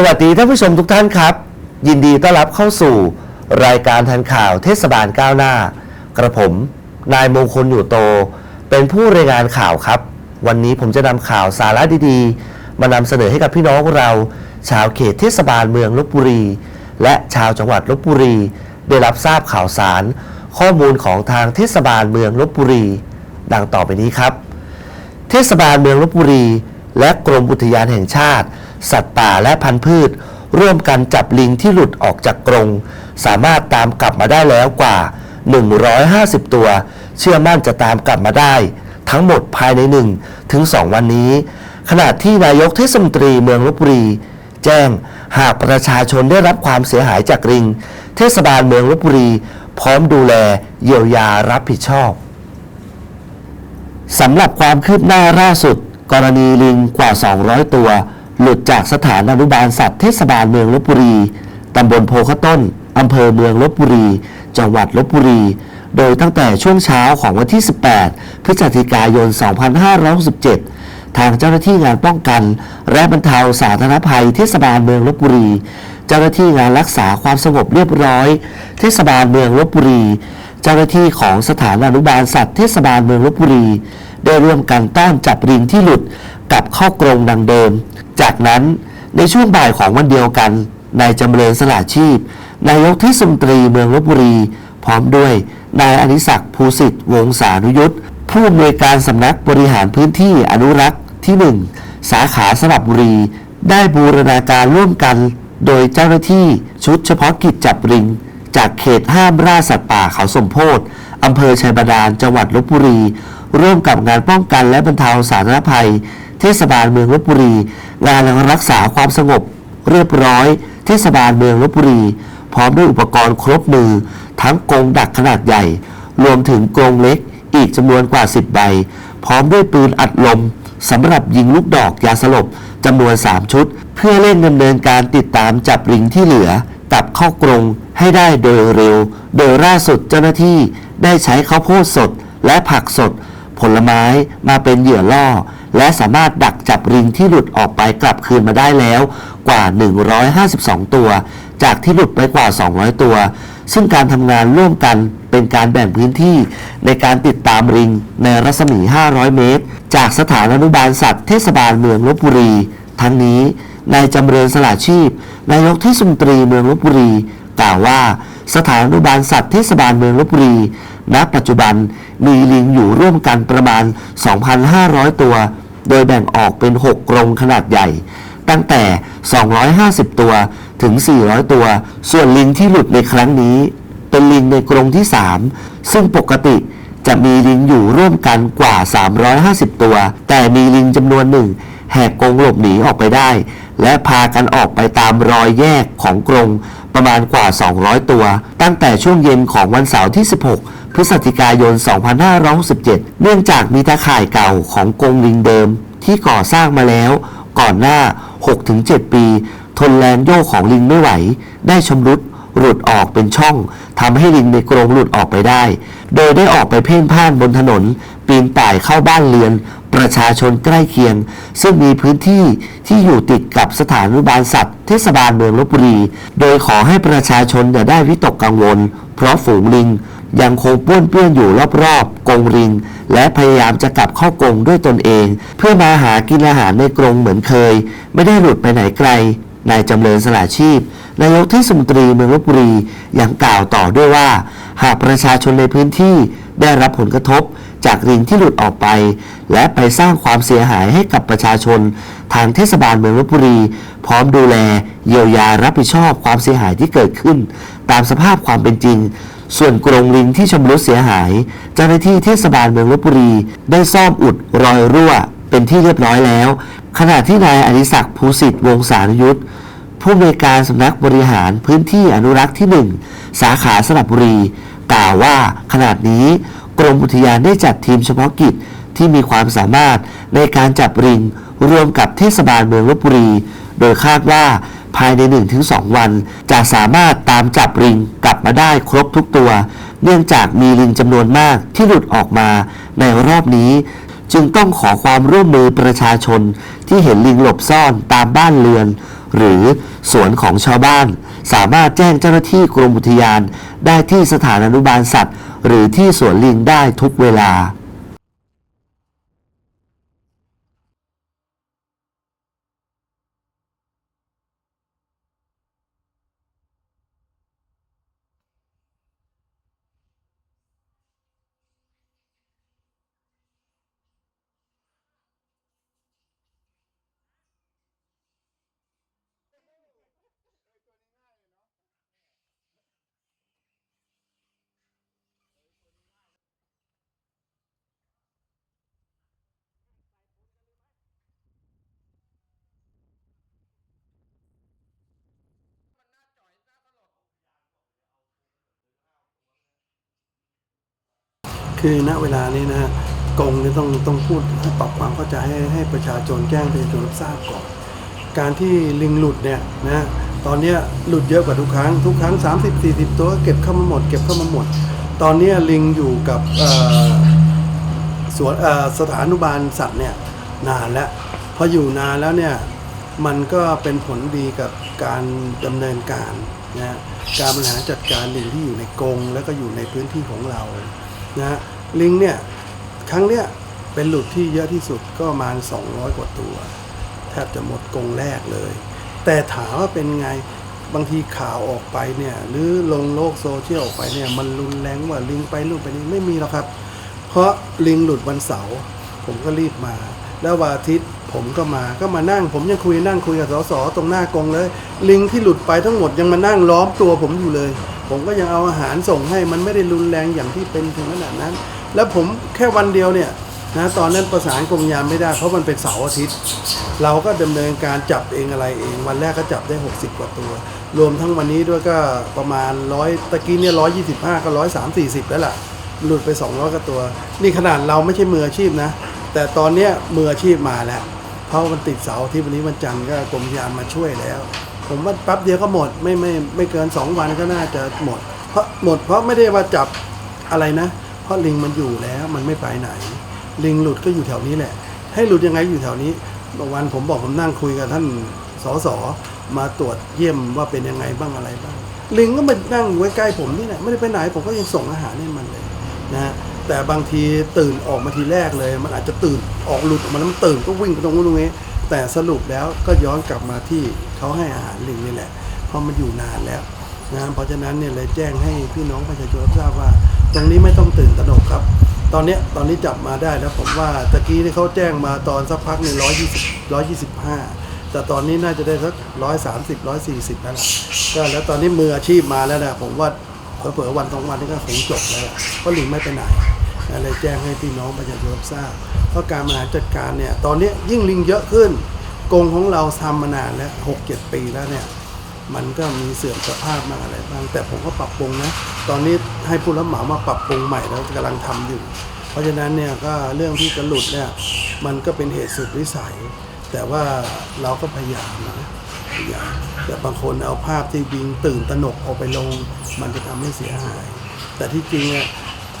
สวัสดีท่านผู้ชมทุกท่านครับ ยินดีต้อนรับเข้าสู่รายการทันข่าวเทศบาลก้าวหน้า กระผม นายมงคลอยู่โต เป็นผู้รายงานข่าวครับ วันนี้ผมจะนำข่าวสาระดีๆ มานำเสนอให้กับพี่น้องเรา ชาวเขตเทศบาลเมืองลบบุรี และชาวจังหวัดลบบุรี ได้รับทราบข่าวสาร ข้อมูลของทางเทศบาลเมืองลบบุรี ดังต่อไปนี้ครับ เทศบาลเมืองลบบุรี และกรมอุทยานแห่งชาติ สัตว์ป่าและพันธุ์พืช ร่วมกันจับลิงที่หลุดออกจากกรง สามารถตามกลับมาได้แล้วกว่า 150 ตัว เชื่อมั่นจะตามกลับมาได้ ทั้งหมดภายใน1ถึง2วันนี้ ขณะที่นายกเทศมนตรีเมืองลบบุรี แจ้งหากประชาชนได้รับความเสียหายจากลิง เทศบาลเมืองลบบุรี พร้อมดูแลเยียวยารับผิดชอบสำหรับความคืบหน้าล่าสุด กรณีลิงกว่า 200 ตัว หลุดจากสถานอนุบาลสัตว์เทศบาลเมืองลบบุรี ตำบลโพขต้น อำเภอเมืองลบบุรี จังหวัดลบบุรี โดยตั้งแต่ช่วงเช้าของวันที่ 18 พฤศจิกายน 2567 ทางเจ้าหน้าที่งานป้องกัน และบรรเทาสาธารณภัยเทศบาลเมืองลบบุรี เจ้าหน้าที่งานรักษาความสงบเรียบร้อย เทศบาลเมืองลบบุรี เจ้าหน้าที่ของสถานอนุบาลสัตว์เทศบาลเมืองลบบุรี ได้ร่วมกันต้อนจับลิงที่หลุดกลับเข้ากรงดังเดิม จากนั้นในช่วงบ่ายของวันเดียวกันนายจำเริญสละชีพ นายกเทศมนตรีเมืองลบบุรี พร้อมด้วยนายอนิศักดิ์ภูสิทธิ์วงศานุยุทธผู้อำนวยการสำนักบริหารพื้นที่อนุรักษ์ที่ 1 สาขาสระบุรี ได้บูรณาการร่วมกัน โดยเจ้าหน้าที่ชุดเฉพาะกิจจับลิง จากเขตห้ามล่าสัตว์ป่าเขาสมโพธิ อำเภอชัยบาดาล จังหวัดลบบุรี ร่วมกับงานป้องกันและบรรเทาสาธารณภัย เทศบาลเมืองลบบุรี งานรักษาความสงบ เรียบร้อย เทศบาลเมืองลบบุรี พร้อมด้วยอุปกรณ์ครบมือ ทั้งกรงดักขนาดใหญ่ รวมถึงกรงเล็ก อีกจำนวนกว่า 10 ใบ พร้อมด้วยปืนอัดลมสำหรับยิงลูกดอกยาสลบจำนวน 3 ชุด เพื่อเร่งดำเนินการติดตามจับลิงที่เหลือกลับเข้ากรงให้ได้โดยเร็ว โดยล่าสุดเจ้าหน้าที่ ได้ใช้ข้าวโพดสดและผักสด ผลไม้มาเป็นเหยื่อล่อ และสามารถดักจับลิงที่หลุดออกไปกลับคืนมาได้แล้วกว่า 152 ตัว จากที่หลุดไปกว่า 200 ตัว ซึ่งการทำงานร่วมกันเป็นการแบ่งพื้นที่ในการติดตามลิงในรัศมี 500 เมตร จากสถานอนุบาลสัตว์เทศบาลเมืองลบบุรี ทั้งนี้นายจำเริญสละชีพ นายกเทศมนตรีเมืองลบบุรี กล่าวว่า สถานอนุบาลสัตว์เทศบาลเมืองลบบุรี ณ ปัจจุบันมีลิงอยู่ร่วมกันประมาณ 2,500 ตัว โดยแบ่งออกเป็น 6 กรงขนาดใหญ่ ตั้งแต่ 250 ตัวถึง 400 ตัว ส่วนลิงที่หลุดในครั้งนี้ เป็นลิงในกรงที่ 3 ซึ่งปกติจะมีลิงอยู่ร่วมกันกว่า 350 ตัว แต่มีลิงจำนวนหนึ่ง แหกกรงหลบหนีออกไปได้ และพากันออกไปตามรอยแยกของกรงประมาณกว่า 200 ตัว ตั้งแต่ช่วงเย็นของวันเสาร์ที่ 16 พฤศจิกายน 2567 เนื่องจากมีตาข่ายเก่าของกรงลิงเดิม ที่ก่อสร้างมาแล้ว ก่อนหน้า 6-7 ปี ทนแรงโยกของลิงไม่ไหว ได้ชำรุดหลุดออกเป็นช่องทำให้ลิงในกรงหลุดออกไปได้ โดยได้ออกไปเพ่นพ่านบนถนน ปีนป่ายเข้าบ้านเรือน ประชาชนใกล้เคียง ซึ่งมีพื้นที่ที่อยู่ติดกับสถานุบาลสัตว์ เทศบาลเมืองลบบุรี โดยขอให้ประชาชนอย่าได้วิตกกังวล เพราะฝูงลิงยังคงป้วนเปี้ยนอยู่รอบๆกรงลิง และพยายามจะกลับเข้ากรงด้วยตนเอง เพื่อมาหากินอาหารในกรงเหมือนเคย ไม่ได้หลุดไปไหนไกลนายจำเริญสละชีพนายกเทศมนตรีเมืองลบบุรียังกล่าวต่อด้วยว่า หากประชาชนในพื้นที่ได้รับผลกระทบ จากลิงที่หลุดออกไป และไปสร้างความเสียหายให้กับประชาชน ทางเทศบาลเมืองลบบุรี พร้อมดูแล เยียวยารับผิดชอบความเสียหายที่เกิดขึ้น ตามสภาพความเป็นจริง ส่วนกรงลิงที่ชำรุดเสียหาย เจ้าหน้าที่เทศบาลเมืองลบบุรี ได้ซ่อมอุดรอยรั่ว เป็นที่เรียบร้อยแล้ว ขณะที่นายอดิศักดิ์ภูสิทธิ์วงศานุยุทธผู้อำนวยการสำนักบริหารพื้นที่อนุรักษ์ที่ 1 สาขาสระบุรี กล่าวว่าขนาดนี้ กรมอุทยานได้จัดทีมเฉพาะกิจที่มีความสามารถในการจับลิงรวมกับเทศบาลเมืองลบบุรี โดยคาดว่าภายใน 1-2 วัน จะสามารถตามจับลิงกลับมาได้ครบทุกตัว เนื่องจากมีลิงจำนวนมากที่หลุดออกมาในรอบนี้ จึงต้องขอความร่วมมือประชาชนที่เห็นลิงหลบซ่อนตามบ้านเรือน หรือสวนของชาวบ้าน สามารถแจ้งเจ้าหน้าที่กรมอุทยาน ได้ที่สถานอนุบาลสัตว์ หรือที่สวนลิงได้ทุกเวลา คือณเวลานี้นะฮะกงเนี่ยต้องต้องพูดให้ปรับความเข้าใจให้ให้ประชาชนแจ้งประชาชนรับทราบก่อน การที่ลิงหลุดเนี่ยนะตอนนี้หลุดเยอะกว่าทุกครั้งทุกครั้ง 30 40 ตัวเก็บเข้ามาหมด เก็บเข้ามาหมด ตอนนี้ลิงอยู่กับสวนสถานุบาลสัตว์เนี่ยนานแล้วพออยู่นานแล้วเนี่ยมันก็เป็นผลดีกับการดำเนินการนะฮะการบริหารจัดการลิงที่อยู่ในกรงแล้วก็อยู่ในพื้นที่ของเรา นะลิงเนี่ยครั้งเนี้ยเป็นหลุดที่เยอะที่สุดก็ประมาณ 200 กว่าตัว แทบจะหมดกรงแรกเลย แต่ถามว่าเป็นไงบางทีข่าวออกไปเนี่ยหรือลงโลกโซเชียลออกไปเนี่ยมันรุนแรงว่าลิงไปลูกไปนี่ไม่มีหรอกครับ เพราะลิงหลุดวันเสาร์ผมก็รีบมา แล้ววันอาทิตย์ผมก็มาก็มานั่ง ผมยังคุยนั่งคุยกับสสตรงหน้ากรงเลย ลิงที่หลุดไปทั้งหมดยังมานั่งล้อมตัวผมอยู่เลย ผมก็ยังเอาอาหารส่งให้มันไม่ได้รุนแรงอย่างที่เป็นถึงขนาดนั้น แล้วผมแค่วันเดียวเนี่ยนะตอนนั้นประสานกรมยามไม่ได้เพราะมันเป็นเสาร์อาทิตย์ เราก็ดำเนินการจับเองอะไรเอง วันแรกก็จับได้ 60 กว่าตัว รวมทั้งวันนี้ด้วยก็ประมาณร้อยตะกี้เนี่ยร้อยยี่สิบห้าก็ร้อยสามสี่สิบแล้วล่ะ หลุดไป200กว่าตัว นี่ขนาดเราไม่ใช่มืออาชีพนะ แต่ตอนเนี้ยมืออาชีพมาแล้ว เพราะมันติดเสาร์ที่วันนี้วันจันทร์ก็กรมยานมาช่วยแล้ว ผมว่าแป๊บเดียวก็หมดไม่ไม่ไม่เกิน2วันก็น่าจะหมด เพราะหมดเพราะไม่ได้ว่าจับอะไรนะ เพราะลิงมันอยู่แล้วมันไม่ไปไหน ลิงหลุดก็อยู่แถวนี้แหละ ให้หลุดยังไงอยู่แถวนี้บางวันผมบอกผมนั่งคุยกับท่านสสมาตรวจเยี่ยมว่าเป็นยังไงบ้างอะไรบ้าง ลิงก็มานั่งอยู่ใกล้ๆผมนี่แหละไม่ได้ไปไหนผมก็ยังส่งอาหารให้มันเลยนะฮะแต่บางทีตื่นออกมาทีแรกเลย มันอาจจะตื่นออกหลุดออกมาแล้วมันตื่นก็วิ่งไปตรงนู้นตรงนี้แต่สรุปแล้วก็ย้อนกลับมาที่ เขาให้อาหารลิงนี่แหละเพราะมันอยู่นานแล้วนะเพราะฉะนั้นเนี่ยเลยแจ้งให้พี่น้องประชาชนทราบว่า ตรงนี้ไม่ต้องตื่นตระหนกครับ ตอนเนี้ยตอนนี้จับมาได้แล้วผมว่าตะกี้ที่เขาแจ้งมาตอนสักพักหนึ่งร้อยยี่สิบร้อยยี่สิบห้าแต่ตอนนี้น่าจะได้สักร้อยสามสิบร้อยสี่สิบแล้วล่ะก็แล้วตอนนี้มืออาชีพมาแล้วนะผมว่าเผื่อๆวันสองวันนี้ก็คงจบแล้วเพราะลิงไม่ไปไหนเลยแจ้งให้พี่น้องประชาชนทราบเพราะการบริหารจัดการเนี่ยตอนนี้ยิ่งลิงเยอะขึ้น กงของเราทำมานานแล้วหกเจ็ดปีแล้วเนี่ย มันก็มีเสื่อมสภาพบ้างอะไรบ้าง แต่ผมก็ปรับปรุงนะ ตอนนี้ให้ผู้รับเหมามาปรับปรุงใหม่แล้วกำลังทำอยู่ เพราะฉะนั้นเนี่ยก็เรื่องที่กระหลุดเนี่ยมันก็เป็นเหตุสุดวิสัย แต่ว่าเราก็พยายามนะพยายามแต่บางคนเอาภาพที่ยิงตื่นตระหนกเอาไปลง มันจะทำให้เสียหาย แต่ที่จริงเนี่ย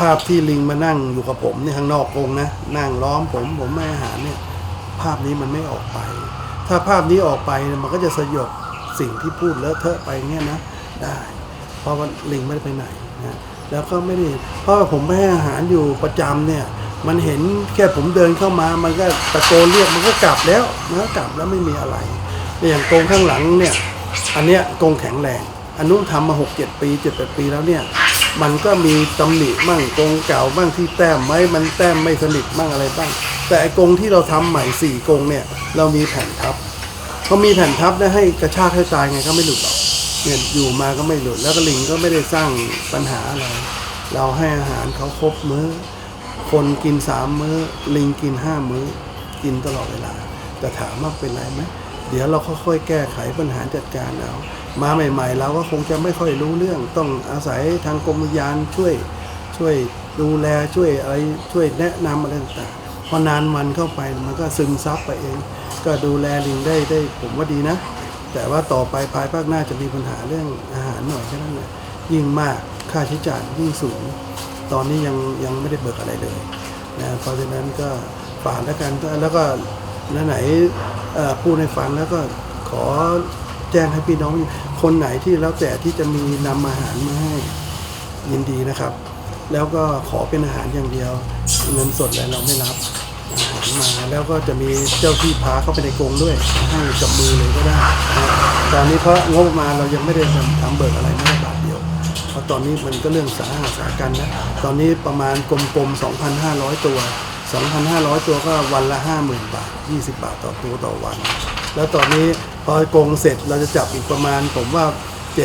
ภาพที่ลิงมานั่งอยู่กับผมเนี่ยข้างนอกกรงนะนั่งล้อมผมผมไม่อาหารเนี่ย ภาพนี้มันไม่ออกไป ถ้าภาพนี้ออกไปมันก็จะสยบสิ่งที่พูดเลอะเทอะไปเงี้ยนะได้ เพราะว่าลิงไม่ได้ไปไหนนะแล้วก็ไม่ได้เพราะผมไม่ให้อาหารอยู่ประจำเนี่ย มันเห็นแค่ผมเดินเข้ามา มันก็ตะโกนเรียกมันก็กลับแล้วมันก็กลับแล้วไม่มีอะไรอย่างกรงข้างหลังเนี่ย อันเนี้ยกรงแข็งแรงอันนู้นทำมาหกเจ็ดปีเจ็ดแปดปีแล้วเนี่ย มันก็มีตำหนิมั่งกรงเก่าบ้างที่แต้มไหมมันแต้มไม่สนิทบ้างอะไรบ้าง แต่ไอ้กรงที่เราทำใหม่สี่กรงเนี่ย เรามีแผ่นทับเขามีแผ่นทับได้ให้กระชากให้ตายไงก็ไม่หลุดหรอกเนี่ยอยู่มาก็ไม่หลุดแล้วก็ลิงก็ไม่ได้สร้างปัญหาอะไร เราให้อาหารเขาครบมื้อ คนกินสามมื้อ ลิงกินห้ามื้อ กินตลอดเวลาแต่ถามว่าเป็นไรไหม เดี๋ยวเราค่อยๆแก้ไขปัญหาจัดการเอามาใหม่ ๆ เราก็คงจะไม่ค่อยรู้เรื่อง ต้องอาศัยทางกรมยานช่วยช่วยดูแลช่วยอะไรช่วยแนะนำอะไรต่างๆพอนานวันเข้าไปมันก็ซึมซับไปเอง ก็ดูแลลิงได้ได้ผมว่าดีนะ แต่ว่าต่อไปภายภาคหน้าจะมีปัญหาเรื่องอาหารหน่อยแค่นั้นแหละยิ่งมากค่าใช้จ่ายยิ่งสูง ตอนนี้ยังยังไม่ได้เบิกอะไรเลยนะเพราะฉะนั้นก็ฝากแล้วกันแล้วก็ไหน พูดให้ฟังแล้วก็ขอแจ้งให้พี่น้องคนไหนที่แล้วแต่ที่จะมีนำอาหารมาให้ยินดีนะครับ แล้วก็ขอเป็นอาหารอย่างเดียวเงินสดอะไรเราไม่รับอาหารมาแล้วก็จะมีเจ้าที่พาเข้าไปในกรงด้วยให้กับมือเลยก็ได้ตอนนี้เพราะงบประมาณเรายังไม่ได้ทำทำเบิกอะไรไม่ได้บาทเดียวเพราะตอนนี้มันก็เรื่องสาหัสสากันนะตอนนี้ประมาณกลมๆ2,500 ตัว 2,500 ตัวก็วันละ 50,000 บาท 20 บาทต่อตัวต่อวัน แล้วตอนนี้พอกงเสร็จเราจะจับอีกประมาณ ผมว่า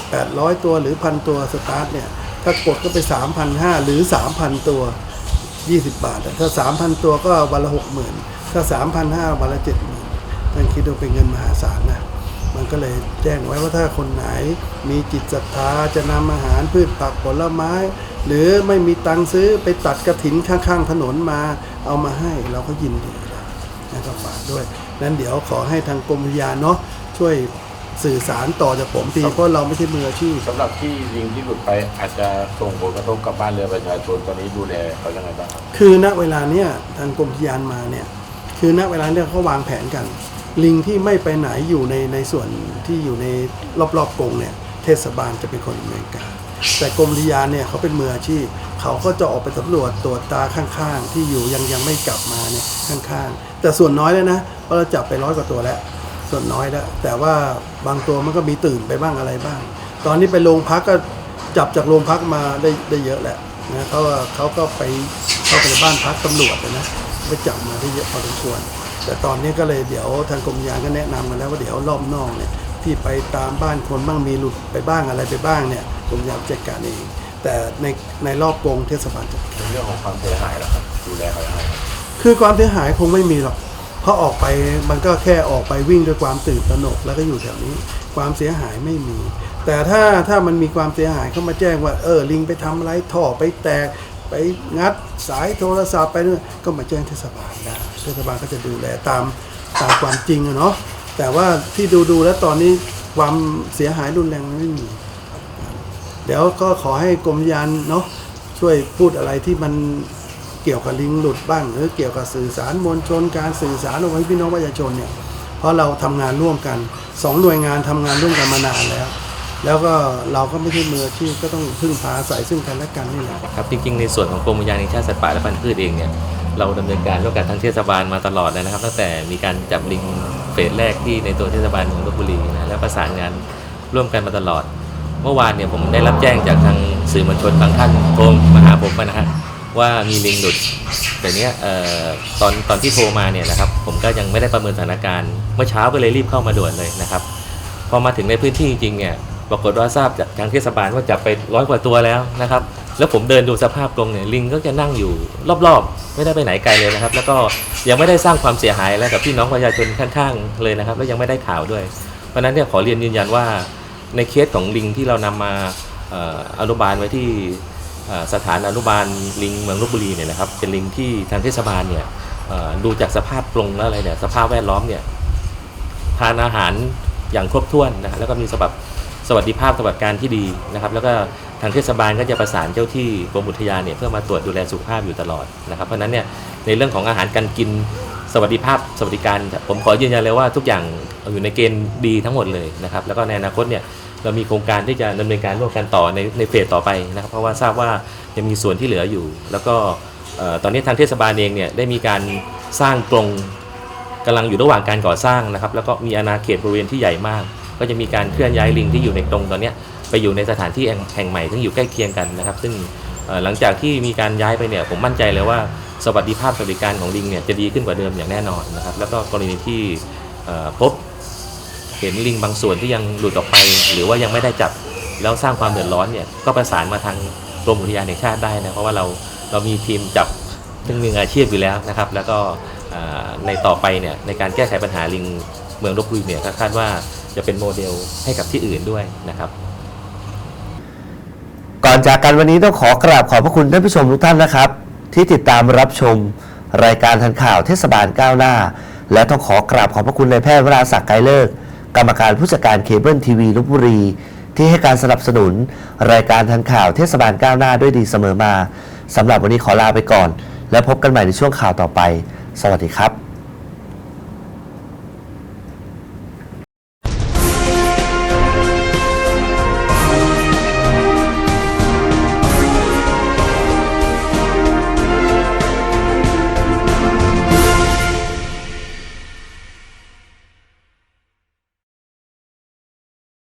7-800 ตัวหรือพันตัวสตาร์ทเนี่ย ถ้ากดก็ไป 3,500 หรือ 3,000 ตัว 20 บาท ถ้า 3,000 ตัวก็วันละ 60,000 ถ้า 3,500 วันละ 70,000 ท่านคิดดูเป็นเงินมหาศาลนะมันก็เลยแจ้งไว้ว่าถ้าคนไหนมีจิตศรัทธาจะนำอาหารพืชผักผลไม้ หรือไม่มีตังค์ซื้อไปตัดกระถินข้างๆถนนมาเอามาให้เราก็ยินดีนะนะครับฝากด้วย นั้นเดี๋ยวขอให้ทางกรมวิทยาเนาะช่วยสื่อสารต่อจากผมทีเพราะเราไม่ใช่มืออาชีพสำหรับที่ลิงที่หลุดไปอาจจะส่งผลกระทบกับบ้านเรือนประชาชนตอนนี้ดูแลเขายังไงบ้างครับคือณเวลาเนี้ยทางกรมอุทยานมาเนี่ยคือณเวลาเนี่ยเขาวางแผนกัน ลิงที่ไม่ไปไหนอยู่ในในส่วนที่อยู่ในรอบๆกรงเนี่ยเทศบาลจะเป็นคนดำเนินการ แต่กรมอุทยานเนี่ยเขาเป็นมืออาชีพเขาก็จะออกไปสำรวจตรวจตาข้างๆ ที่อยู่ยังยังไม่กลับมาเนี่ยข้างๆ แต่ส่วนน้อยแล้วนะเพราะเราจับไปร้อยกว่าตัวแล้ว ส่วนน้อยแล้ว แต่ว่าบางตัวมันก็มีตื่นไปบ้างอะไรบ้าง ตอนนี้ไปโรงพักก็จับจากโรงพักมาได้ได้เยอะแหละนะเขาเขาก็ไปเข้าไปในบ้านพักตำรวจนะไปจับมาได้เยอะพอสมควร แต่ตอนนี้ก็เลยเดี๋ยวทางกรมยานก็แนะนำกันแล้วว่าเดี๋ยวรอบนอกเนี่ยที่ไปตามบ้านคนบ้างมีหลุดไปบ้างอะไรไปบ้างเนี่ย กรมยานจัดการเอง แต่ในในรอบกรงเทศบาลจัดการในเรื่องของความเสียหายล่ะครับดูแลเขายังไงครับคือความเสียหายคงไม่มีหรอก เพราะออกไปมันก็แค่ออกไปวิ่งด้วยความตื่นตระหนกแล้วก็อยู่แถวนี้ ความเสียหายไม่มี แต่ถ้าถ้ามันมีความเสียหายเข้ามาแจ้งว่าเออลิงไปทำอะไรท่อไปแตก ไปงัดสายโทรศัพท์ไปเนี่ยก็มาแจ้งเทศบาลได้เทศบาลก็จะดูแลตามตามความจริงอะเนาะแต่ว่าที่ดูดูแล้วตอนนี้ความเสียหายรุนแรงไม่มีเดี๋ยวก็ขอให้กรมยานเนาะช่วยพูดอะไรที่มันเกี่ยวกับลิงหลุดบ้าง หรือเกี่ยวกับสื่อสารมวลชนการสื่อสารเอาไว้พี่น้องประชาชนเนี่ยเพราะเราทำงานร่วมกันสองหน่วยงานทำงานร่วมกันมานานแล้ว แล้วก็เราก็ไม่ใช่มืออาชีพก็ต้องพึ่งพาอาศัยซึ่งกันและกันนี่แหละครับจริงๆในส่วนของกรมอุทยานแห่งชาติสัตว์ป่าและพันธุ์พืชเองเนี่ยเราดำเนินการร่วมกับทางเทศบาลมาตลอดเลยนะครับ ตั้งแต่มีการจับลิงเฟสแรกที่ในตัวเทศบาลเมืองลบบุรีนะและประสานงานร่วมกันมาตลอด เมื่อวานเนี่ยผมได้รับแจ้งจากทางสื่อมวลชนบางท่านโทรมาหาผมนะฮะว่ามีลิงหลุดแต่เนี้ยออตอนตอนที่โทรมาเนี่ยนะครับผมก็ยังไม่ได้ประเมินสถานการณ์เมื่อเช้าก็เลยรีบเข้ามาด่วนเลยนะครับพอมาถึงในพื้นที่จริงเนี่ยปรากฏว่าทราบจากทางเทศบาลว่าจับไปร้อยกว่าตัวแล้วนะครับแล้วผมเดินดูสภาพกรงเนี่ยลิงก็จะนั่งอยู่รอบๆ ไม่ได้ไปไหนไกลเลยนะครับ แล้วก็ยังไม่ได้สร้างความเสียหายอะไรกับพี่น้องประชาชนข้างๆเลยนะครับ แล้วยังไม่ได้ข่าวด้วย เพราะนั้นเนี่ยขอเรียนยืนยันว่า ในเคสของลิงที่เรานำมาอนุบาลไว้ที่สถานอนุบาลลิงเมืองลบบุรีเนี่ยนะครับเป็นลิงที่ทางเทศบาลเนี่ยดูจากสภาพกรงแล้วอะไรเนี่ยสภาพแวดล้อมเนี่ยทานอาหารอย่างครบถ้วนนะแล้วก็มีสบับสวัสดิภาพสวัสดิการที่ดีนะครับ แล้วก็ทางเทศบาลก็จะประสานเจ้าที่กรมอุทยานเนี่ยเพื่อมาตรวจดูแลสุขภาพอยู่ตลอดนะครับเพราะนั้นเนี่ยในเรื่องของอาหารการกิน สวัสดิภาพสวัสดิการ ผมขอยืนยันเลยว่าทุกอย่างอยู่ในเกณฑ์ดีทั้งหมดเลยนะครับแล้วก็ในอนาคตเนี่ยเรามีโครงการที่จะดำเนินการร่วมกันต่อในในเฟสต่อไปนะครับเพราะว่าทราบว่ายังมีส่วนที่เหลืออยู่ แล้วก็ตอนนี้ทางเทศบาลเองเนี่ยได้มีการสร้างกรงกำลังอยู่ระหว่างการก่อสร้างนะครับแล้วก็มีอาณาเขตบริเวณที่ใหญ่มาก ก็จะมีการเคลื่อนย้ายลิงที่อยู่ในตรงตอนนี้ไปอยู่ในสถานที่แห่งใหม่ซึ่งอยู่ใกล้เคียงกันนะครับ ซึ่งหลังจากที่มีการย้ายไปเนี่ยผมมั่นใจเลยว่า สวัสดิภาพสวัสดิการของลิงเนี่ยจะดีขึ้นกว่าเดิมอย่างแน่นอนนะครับ แล้วก็กรณีที่พบเห็นลิงบางส่วนที่ยังหลุดออกไป หรือว่ายังไม่ได้จับแล้วสร้างความเดือดร้อนเนี่ยก็ประสานมาทางกรมอุทยานแห่งชาติได้นะเพราะว่าเราเรามีทีมจับซึ่งมีอาชีพอยู่แล้วนะครับ แล้วก็ในต่อไปเนี่ยในการแก้ไขปัญหาลิงเมืองลบบุรีเนี่ยคาดว่าจะเป็นโมเดลให้กับที่อื่นด้วยนะครับก่อนจากกันวันนี้ต้องขอกราบขอบพระคุณท่านผู้ชมทุกท่านนะครับ ที่ติดตามรับชม รายการทันข่าวเทศบาลก้าวหน้า และต้องขอกราบขอบพระคุณในายแพทย์วราศักดิ์ไกรเลิก กรรมการผู้จัดการเคเบิลทีวีลบบุรี ที่ให้การสนับสนุน รายการทันข่าวเทศบาลก้าวหน้าด้วยดีเสมอมาสำหรับวันนี้ขอลาไปก่อน และพบกันใหม่ในช่วงข่าวต่อไป สวัสดีครับ